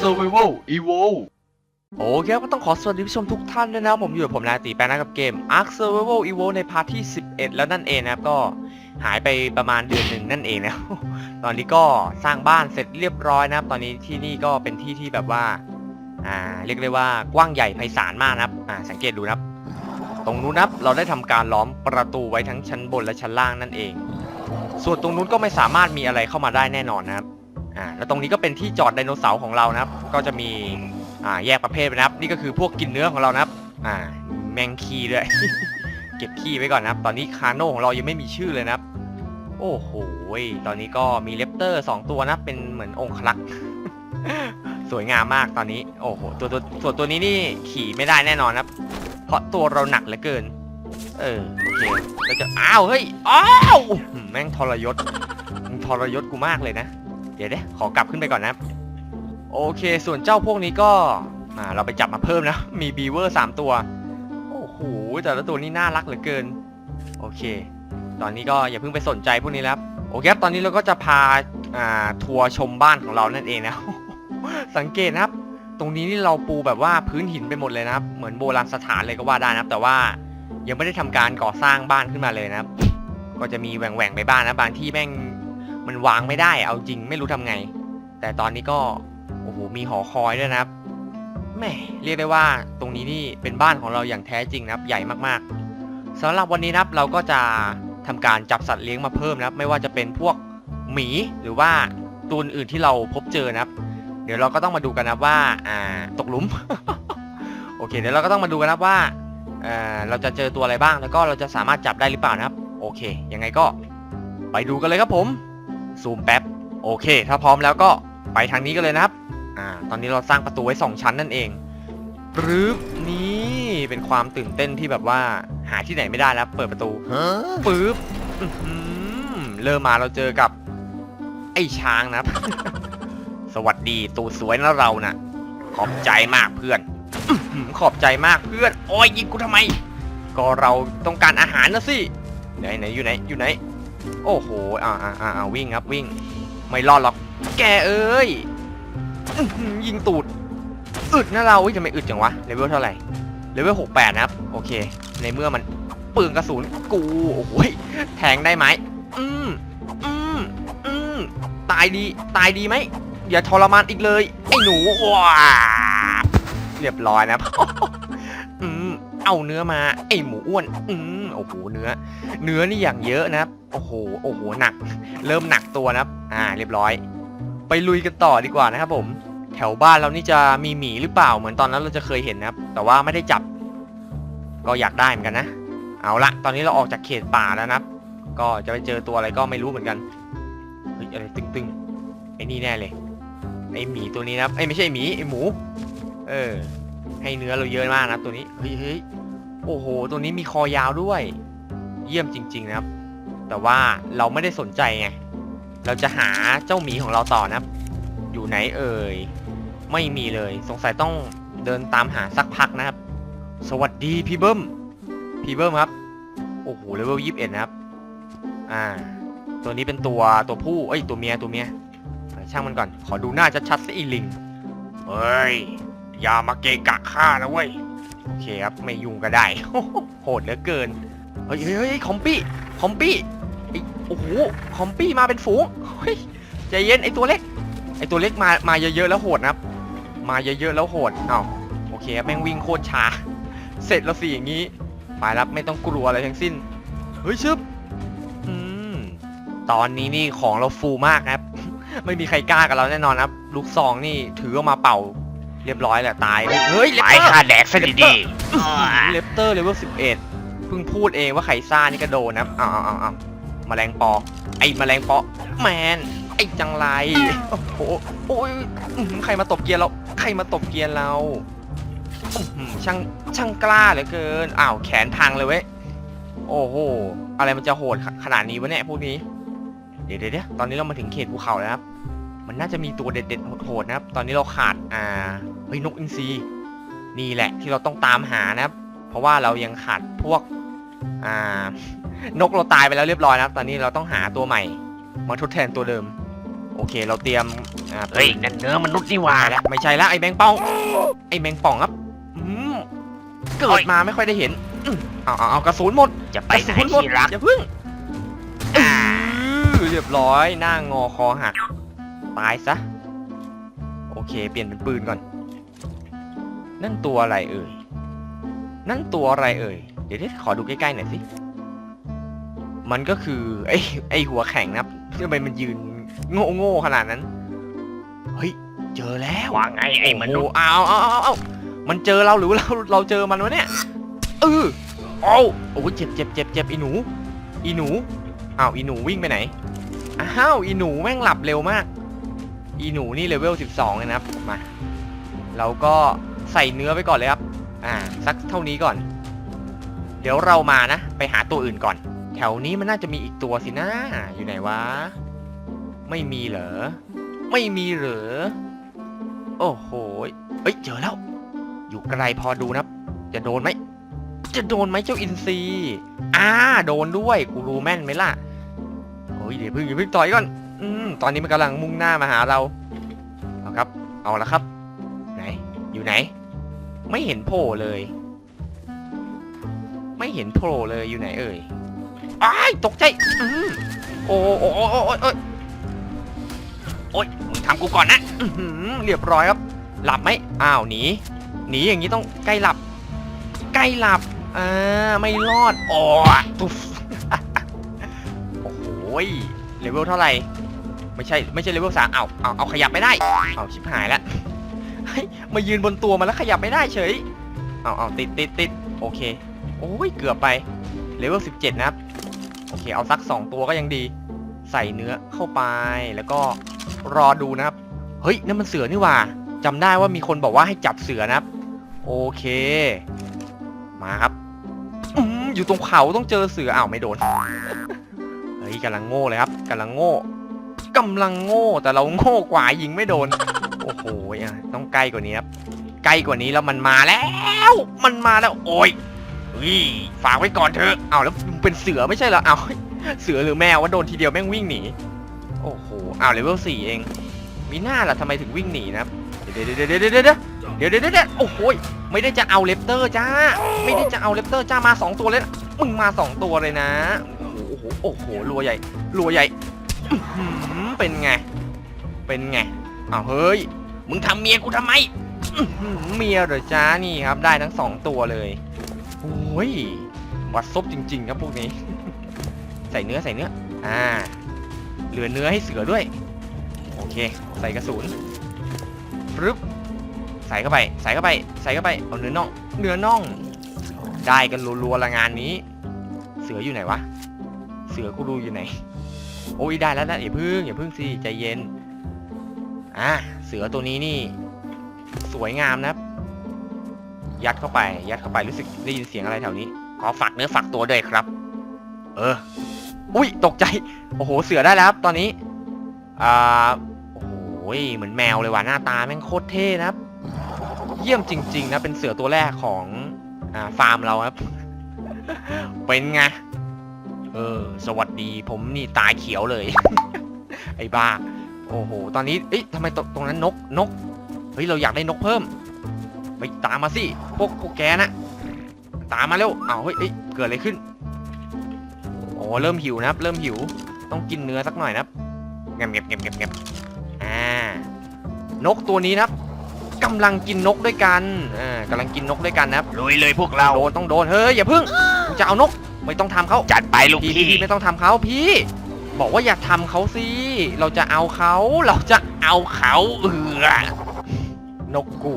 Survival Evo โอเคครับก็ต้องขอสวัสดีผู้ชมทุกท่านด้วยนะผมอยู่กับผมนาตีแปลนะกับเกม Ark Survival Evo ในพาร์ทที่ 11 แล้วนั่นเองนะครับก็หายไปประมาณเดือนหนึ่งนั่นเองนะตอนนี้ก็สร้างบ้านเสร็จเรียบร้อยนะครับ ตอนนี้ที่นี่ก็เป็นที่ที่แบบว่าอ่าเรียกได้ว่ากว้างใหญ่ไพศาลมากนะครับอ่าสังเกตดูนะครับ ตรงนู้นนะครับเราได้ทำการล้อมประตูไว้ทั้งชั้นบนและชั้นล่างนั่นเอง ส่วนตรงนู้นก็ไม่สามารถมีอะไรเข้ามาได้แน่นอนนะครับ อ่าแล้วตรงนี้ก็เป็นที่จอดไดโนเสาร์ของเรานะครับ ก็จะมีอ่าแยกประเภทไปนะครับ นี่ก็คือพวกกินเนื้อของเรานะครับ อ่า แมงคีด้วย เก็บขี้ไว้ก่อนนะครับ ตอนนี้คาโน่ของเรายังไม่มีชื่อเลยนะครับ โอ้โหตอนนี้ก็มีเลปเตอร์2ตัวนะเป็นเหมือนองคลักษ์สวยงามมากตอนนี้โอ้โหตัวตัวส่วนตัวนี้นี่ขี่ไม่ได้แน่นอนครับ เพราะตัวเราหนักเหลือเกิน เออโอเคเราจะอ้าวเฮ้ยอ้าวแม่งทรยศมึงทรยศกูมากเลยนะ ดี๋ยวเด้ขอกลับขึ้นไปก่อนนะโอเค ส่วนเจ้าพวกนี้ก็อ่าเราไปจับมาเพิ่มนะ มีบีเวอร์สามตัว โอ้โห แต่ละตัวนี้น่ารักเหลือเกิน โอเค ตอนนี้ก็อย่าเพิ่งไปสนใจพวกนี้แล้ว โอเคครับ ตอนนี้เราก็จะพาอ่าทัวร์ชมบ้านของเรานั่นเองนะ สังเกตนะครับ ตรงนี้นี่เราปูแบบว่าพื้นหินไปหมดเลยนะครับ เหมือนโบราณสถานเลยก็ว่าได้นะครับ แต่ว่ายังไม่ได้ทำการก่อสร้างบ้านขึ้นมาเลยนะครับ ก็จะมีแหว่งๆไปบ้างนะ บางที่แม่ง มันวางไม่ได้ เอาจริงไม่รู้ทำไง แต่ตอนนี้ก็โอ้โหมีหอคอยด้วยนะครับแม่เรียกได้ว่าตรงนี้นี่เป็นบ้านของเราอย่างแท้จริงนะครับ ใหญ่มากๆสำหรับวันนี้นะครับเราก็จะทำการจับสัตว์เลี้ยงมาเพิ่มนะครับ ไม่ว่าจะเป็นพวกหมีหรือว่าตัวอื่นที่เราพบเจอนะครับ เดี๋ยวเราก็ต้องมาดูกันนะว่าอ่าตกหลุม โอเค เดี๋ยวเราก็ต้องมาดูกันนะว่าอ่อเราจะเจอตัวอะไรบ้างแล้วก็เราจะสามารถจับได้หรือเปล่านะครับ โอเค ยังไงก็ไปดูกันเลยครับผม ซูมแป๊บ โอเค ถ้าพร้อมแล้วก็ไปทางนี้กันเลยนะครับ อ่า ตอนนี้เราสร้างประตูไว้ 2 ชั้นนั่นเองปรึบนี่เป็นความตื่นเต้นที่แบบว่าหาที่ไหนไม่ได้แล้ว เปิดประตูปึ๊บอื้อหือเริ่มมาเราเจอกับ ไอ้ช้างนะครับ สวัสดีตูดสวยนะเรานะ่ะ ขอบใจมากเพื่อนอื้อหือขอบใจมากเพื่อนโอ้ยยิงกูทำไม ก็เราต้องการอาหารนะสิไหนไหนอยู่ไหนอยู่ไหน โอ้โห อ่าอ่าอ่าวิ่งครับวิ่ง ไม่รอดหรอก แกเอ้ยยิงตูด อึดนะเราทำไมอึดจังวะ เลเวลเท่าไหร่ เลเวลหกแปดนะครับ โอเค ในเมื่อมันปืนกระสุนกู โอ้โหยแทงได้ไหม อืม อืม อืม ตายดี ตายดีไหม อย่าทรมานอีกเลย ไอ้หนูว้าเรียบร้อยนะครับ เอาเนื้อมาไอหมูอ้วน อืมโอ้โหเนื้อ เนื้อนี่อย่างเยอะนะครับ โอ้โหโอ้โหหนัก เริ่มหนักตัวนะครับ อ่า เรียบร้อย ไปลุยกันต่อดีกว่านะครับ ผม แถวบ้านเรานี่จะมีหมีหรือเปล่าเหมือนตอนนั้นเราจะเคยเห็นนะครับ แต่ว่าไม่ได้จับ ก็อยากได้เหมือนกันนะ เอาละตอนนี้เราออกจากเขตป่าแล้วนะครับ ก็จะไปเจอตัวอะไรก็ไม่รู้เหมือนกันเฮ้ยอะไรตึงๆไอ้นี่แน่เลยไอ้หมีตัวนี้นะครับไอ้ไม่ใช่หมีไอ้หมู เออ ให้เนื้อเราเยอะมากนะตัวนี้เฮ้ยเฮ้ยโอ้โห ตัวนี้มีคอยาวด้วย เยี่ยมจริง ๆ นะครับ แต่ว่าเราไม่ได้สนใจไง เราจะหาเจ้าหมีของเราต่อนะครับ อยู่ไหนเอ่ย ไม่มีเลย สงสัยต้องเดินตามหาสักพักนะครับ สวัสดีพี่เบิ้ม พี่เบิ้มครับ โอ้โห เลเวลยี่สิบเอ็ดนะครับ อ่า ตัวนี้เป็นตัวตัวผู้ เอ้ย ตัวเมีย ตัวเมีย ช่างมันก่อน ขอดูหน้าชัดๆสิอีลิง เฮ้ย อย่ามาเกะกะข้านะเว้ย โอเคครับ ไม่ยุ่งก็ได้ โหดเหลือเกิน เฮ้ยเฮ้ยเฮ้ยคอมปี้ คอมปี้ไอโอ้โห คอมปี้มาเป็นฝูงเฮ้ยใจเย็นไอตัวเล็ก ไอตัวเล็กมา มาเยอะๆแล้วโหดนะครับ มาเยอะๆแล้วโหดเอ้าโอเคแม่งวิ่งโคตรช้า เสร็จแล้วสิอย่างนี้ ไปแล้วไม่ต้องกลัวอะไรทั้งสิ้น เฮ้ยชึบอืม ตอนนี้นี่ของเราฟูมากครับ ไม่มีใครกล้ากับเราแน่นอนครับ ลูกซองนี่ถือออกมาเป่า เรียบร้อยแหละตาย เฮ้ยเลปไปเตอร์ ค่าแดกซะดีเลปเตอร์เลเวลสิบเอ็ดเพิ่งพูดเองว่าไข่ซ่านี่ก็โดนนะเอาเอาเอาเอาแมลงปอ ไอ้แมลงปอแมน ไอ้จังไร โอ้โหโอ้ยอื้อหือใครมาตบเกียร์เรา ใครมาตบเกียร์เราอื้อหือช่างช่างกล้าเหลือเกิน อ้าวแขนพังเลยเว้ย โอ้โห อะไรมันจะโหดขขนาดนี้วะเนี่ยพวกนี้ เดี๋ยวเดี๋ยวเดี๋ยวตอนนี้เรามาถึงเขตภูเขาแล้วครับ มันน่าจะมีตัวเด็ดๆโหดๆนะครับ ตอนนี้เราขาดอ่าเฮ้ยนกอินทรีนี่แหละที่เราต้องตามหานะครับ เพราะว่าเรายังขาดพวกอ่านกเราตายไปแล้วเรียบร้อยนะครับ ตอนนี้เราต้องหาตัวใหม่ มาทดแทนตัวเดิมโโอเคเราเตรียมอ่าเฮ้ยนั่นเนื้อมนุษย์นี่หว่าไม่แล้วไม่ใช่แล้วไอ้แมงป่องไอ้แมงป่องครับอืมเกิดมาไม่ค่อยได้เห็นอืมเอาเอาเอากระสุนหมดจะไปกระไหนสุนหมดที่รักอย่าพึ่งอื้อเรียบร้อยหน้างอคอหัก ตายซะ โอเค เปลี่ยนเป็นปืนก่อน นั่นตัวอะไรเอ่ย นั่นตัวอะไรเอ่ย เดี๋ยวเดี๋ยวขอดูใกล้ๆหน่อยสิ มันก็คือไอ้ไอ้หัวแข็งนะครับทำไมมันยืนโง่โง่ๆขนาดนั้น เฮ้ย เจอแล้วว่าไงไอ้มนุษย์โอ้เอาเอาเอาเอามันเจอเราหรือเราเราเจอมันวะเนี่ยเออเอาโอ้ยเจ็บเจ็บเจ็บเจ็บอีหนู อีหนูอ้าวอีหนูวิ่งไปไหน อ้าวอีหนูแม่งหลับเร็วมาก อีหนูนี่เลเวล 12เลยนะครับมาเราก็ใส่เนื้อไปก่อนเลยครับอ่าสักเท่านี้ก่อน เดี๋ยวเรามานะ ไปหาตัวอื่นก่อน แถวนี้มันน่าจะมีอีกตัวสินะอยู่ไหนวะไม่มีเหรอไม่มีเหรอโอ้โหเอ้ยเจอแล้ว อยู่ไกลพอดูนะจะโดนไหมจะโดนไหมเจ้าอินซีอ่าโดนด้วยกูรู้แม่นไหมล่ะโอ้ยเดี๋ยวพึ่งอย่าพึ่งต่อยก่อน ตอนนี้มันกำลังมุ่งหน้ามาหาเรา เอาครับ เอาละครับ ไหน อยู่ไหน ไม่เห็นโผล่เลย ไม่เห็นโผล่เลยอยู่ไหนเอ่ยอ้ายตกใจอืมโอ้โอ้โอ้โอ้โอ้โอ้ยโอ๊ยมึงทำกูก่อนนะเรียบร้อยครับ หลับไหมอ้าวหนีหนีอย่างนี้ต้องใกล้หลับ ใกล้หลับอ่าไม่รอดอ้ตุ๊ฟโอ้โหยเลเวลเท่าไหร่ ไม่ใช่ไม่ใช่เลเวลสามเอาเอาเอาขยับไม่ได้เอาชิบหายแล้วเฮ้ยมายืนบนตัวมันแล้วขยับไม่ได้เฉยเอาเอาติดติดติดโอเคโอ้ยเกือบไปเลเวลสิบเจ็ดนะครับโอเคเอาสักสองตัวก็ยังดี ใส่เนื้อเข้าไปแล้วก็รอดูนะครับ เฮ้ยนั่นมันเสือนี่ว่าจำได้ว่ามีคนบอกว่าให้จับเสือนะครับ โอเค มาครับอยู่ตรงเขาต้องเจอเสืออ้าวไม่โดนเฮ้ยกำลังโง่เลยครับกำลังโง่ กำลังโง่แต่เราโง่กว่ายิงไม่โดน โอ้โหอะต้องใกล้กว่านี้ครับใกล้กว่านี้แล้วมันมาแล้ว มันมาแล้วโอ้ยวิฝากไว้ก่อนเถอะเอาแล้วเป็นเสือไม่ใช่เหรอเอาเสือหรือแมวว่าโดนทีเดียวแม่งวิ่งหนีโอ้โหเอาเลเวลสี่เอง มีหน้าล่ะทำไมถึงวิ่งหนีนะเดี๋ยวเดี๋ยวเดี๋ยวเดี๋ยวเดี๋ยวเดี๋ยวเดี๋ยวโอ้โหไม่ได้จะเอาเลปเตอร์จ้า ไม่ได้จะเอาเลปเตอร์จ้ามาสองตัวเลยมึงมาสองตัวเลยนะโอ้โหโอ้โหรัวใหญ่รัวใหญ่ เป็นไง เป็นไงอ้าวเฮ้ย มึงทำเมียกูทำไมอื้อหือเมียเหรอจ้านี่ครับ ได้ทั้งสองตัวเลยโอ้ยวัดซบจริง ๆ ครับพวกนี้ ใส่เนื้อใส่เนื้อ อ่า เหลือเนื้อให้เสือด้วย โอเค ใส่กระสุนปึ๊บใส่เข้าไป ใส่เข้าไป ใส่เข้าไป เอาเนื้อน่อง เนื้อน่อง ได้กันรัวๆละงานนี้ เสืออยู่ไหนวะ เสือกูดูอยู่ไหน โอ้ยได้แล้วนะอย่าพึ่งอย่าพึ่งสิใจเย็นอะเสือตัวนี้นี่ สวยงามนะครับยัดเข้าไป ยัดเข้าไปรู้สึกได้ยินเสียงอะไรแถวนี้ขอฝากเนื้อฝากตัวด้วยครับ เออ อุ้ยตกใจ โอ้โห เสือได้แล้วครับตอนนี้ อ่า โอ้โห เหมือนแมวเลยว่ะ หน้าตาแม่งโคตรเท่นะครับ เยี่ยมจริง ๆ นะ เป็นเสือตัวแรกของ อ่า ฟาร์มเราครับ เป็นไง เออ สวัสดีผมนี่ตาเขียวเลย ไอ้บ้า โอ้โห ตอนนี้ เอ๊ะทำไมตรงตรงนั้นนก นก เฮ้ย เราอยากได้นกเพิ่ม ไปตามมาสิ พวกพวกแกนะ ตามมาเร็วอ้าวเฮ้ยเอ้ยเกิดอะไรขึ้น โอ้เริ่มหิวนะครับ เริ่มหิว ต้องกินเนื้อสักหน่อยนะครับเงียบเงียบเงียบเงียบเงียบอ่า นกตัวนี้นะครับกำลังกินนกด้วยกัน อ่ากำลังกินนกด้วยกันนะครับ ลุยเลยพวกเรา โดนต้องโดน เฮ้ยอย่าพึ่งกูจะเอานก ไม่ต้องทำเขาจัดไปลูกพี่พี่พี่ไม่ต้องทำเขาพี่ บอกว่าอย่าทำเขาสิเราจะเอาเขาเราจะเอาเขาเออนกกู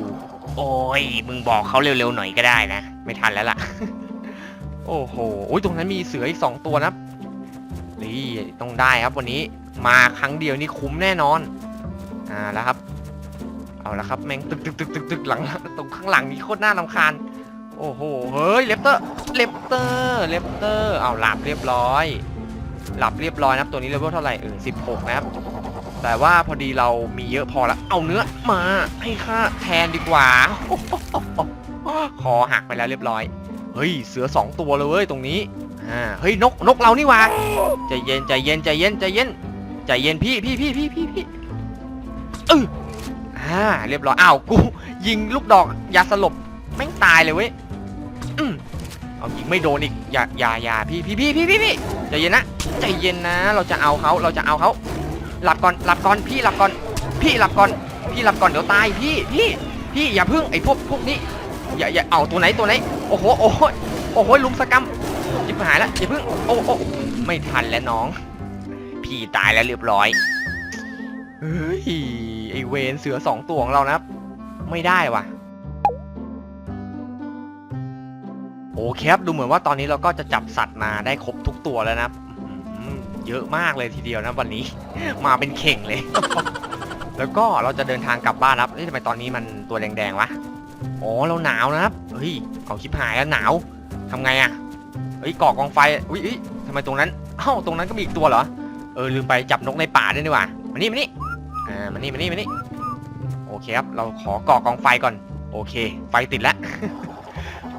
โอ้ยมึงบอกเขาเร็วๆหน่อยก็ได้นะ ไม่ทันแล้วล่ะ โอ้โหโอ้ยตรงนั้นมีเสืออีกสองตัวนะครับนี่ต้องได้ครับวันนี้ มาครั้งเดียวนี่คุ้มแน่นอน อ่าแล้วครับ เอาละครับแม่งตึกตึกตึกตึกตึกหลังตรงข้างหลังนี่โคตรน่ารำคาญ โอ้โห เฮ้ยเลปเตอร์เลปเตอร์เลปเตอร์เอาหลับเรียบร้อย หลับเรียบร้อยนะครับตัวนี้เลเวลเท่าไหร่เออสิบหกนะครับ แต่ว่าพอดีเรามีเยอะพอและเอาเนื้อมาให้ข้าแทนดีกว่า คอหักไปแล้วเรียบร้อย เฮ้ย เสือสองตัวเลยเว้ยตรงนี้ อ่า เฮ้ยนกนกเรานี่ว่าใจเย็นใจเย็นใจเย็นใจเย็นใใจเย็นพี่พี่พี่พี่พี่พี่เอออ่าเรียบร้อยอ้าวกูยิงลูกดอกยาสลบ แม่งตายเลยเว้ยอเอายิงไม่โดนอีกอย่าอย่าอย่าพี่พี่พี่พี่พี่พี่ใจเย็นนะใจเย็นนะ เราจะเอาเขาเราจะเอาเขาหลับก่อนหลับก่อนพี่หลับก่อน พี่หลับก่อน พี่หลับก่อนเดี๋ยวตายพี่พี่พี่อย่าพึ่งไอ้พวกพวกนี้อย่าอย่าเอาตัวไหนตัวไหนโอ้โหโอ้โหโอ้โหลุมสกรรมจิบหายแล้วอย่าพึ่งโอ้โอ้ไม่ทันแล้วน้อง พี่ตายแล้วเรียบร้อยเฮ้ยไอเวนเสือสองตัวของเรานะครับไม่ได้ว่ะ โอเคครับดูเหมือนว่าตอนนี้เราก็จะจับสัตว์มาได้ครบทุกตัวแล้วนะเยอะมากเลยทีเดียวนะวันนี้ มาเป็นเข่งเลย แล้วก็เราจะเดินทางกลับบ้านครับเฮ้ยทำไมตอนนี้มันตัวแดงๆวะอ๋อเราหนาวนะครับเฮ้ยเอาชิบหายแล้วหนาวทำไงอะเฮ้ยก่อกองไฟอุ้ยทำไมตรงนั้นเอ้าตรงนั้นก็มีอีกตัวเหรอเออลืมไปจับนกในป่าด้วยนี่หว่ามานี่มานี่อ่ามานี่มานี่มานี่โอเคครับเราขอก่อกองไฟก่อน โอเค ไฟติดแล้ว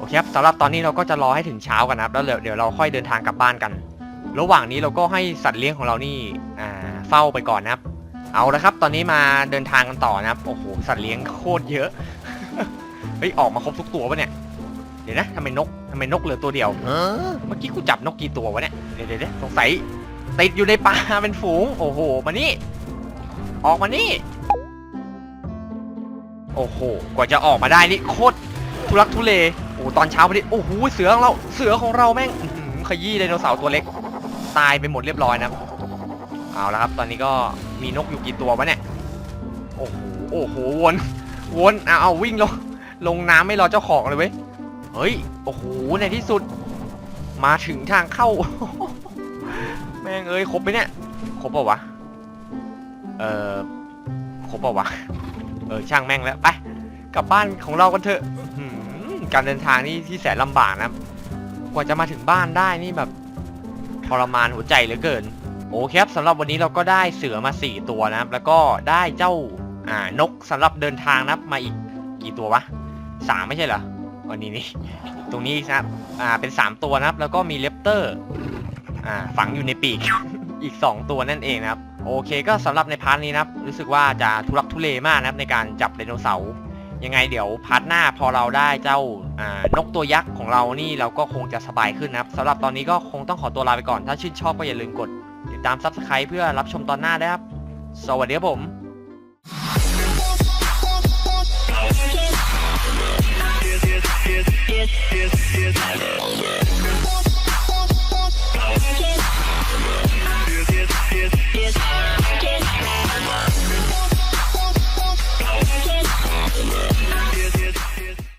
เคครับสำหรับตอนนี้เราก็จะรอให้ถึงเช้ากันนะครับแล้วเดี๋ยวเดี๋ยวเราค่อยเดินทางกลับบ้านกัน ระหว่างนี้เราก็ให้สัตว์เลี้ยงของเรานี่อ่าเฝ้าไปก่อนนะครับ เอาละครับ ตอนนี้มาเดินทางกันต่อนะครับโอ้โหสัตว์เลี้ยงโคตรเยอะเฮ้ยออกมาครบทุกตัวปะเนี่ยเดี๋ยวนะทำไมนกทำไมนกเหลือตัวเดียวเมื่อกี้กูจับนกกี่ตัววะเนี่ยเดี๋ยวเดี๋ยวเดี๋ยวสงสัยติดอยู่ในป่าเป็นฝูง โอ้โหมานี่ ออกมานี่ โอ้โห กว่าจะออกมาได้นี่โคตรทุลักทุเลโอ้โห ตอนเช้าพอดีโอ้โหเสือของเราเสือของเราแม่งขยี้ไดโนเสาร์ตัวเล็ก ตายไปหมดเรียบร้อยนะเอาละครับ ตอนนี้ก็มีนกอยู่กี่ตัววะเนี่ยโอ้โหโอ้โหวนวนเอาเอาวิ่งลงลงน้ำไม่รอเจ้าของเลยเว้ยเฮ้ยโอ้โหในที่สุด มาถึงทางเข้า แม่งเอ้ยครบไหมเนี่ยครบเปล่าวะเออครบเปล่าวะเออช่างแม่งแล้วไปกลับบ้านของเรากันเถอะอื้อหือ การเดินทางนี่ที่แสนลำบากนะครับกว่าจะมาถึงบ้านได้นี่แบบทรมานหัวใจเหลือเกิน โอเคครับสำหรับวันนี้เราก็ได้เสือมา 4 ตัวนะครับ แล้วก็ได้เจ้าอ่านกสำหรับเดินทางนะครับมาอีกกี่ตัววะสามไม่ใช่เหรอวันนี้นี่ตรงนี้นะครับอ่าเป็น 3 ตัวนะครับ แล้วก็มีเลปเตอร์อ่าฝังอยู่ในปีก อีก 2 ตัวนั่นเองนะครับ โอเคก็สำหรับในพาร์ทนี้นะครับ รู้สึกว่าจะทุรักทุเลมากนะครับในการจับไดโนเสาร์ ยังไงเดี๋ยวพาร์ทหน้าพอเราได้เจ้านกตัวยักษ์ของเรานี่เราก็คงจะสบายขึ้นนะครัสำหรับตอนนี้ก็คงต้องขอตัวลาไปก่อน ถ้าชื่นชอบก็อย่าลืมกดติดตามซับสไคร b ์เพื่อรับชมตอนหน้าได้ครับ สวัสดีครับผม Yeah.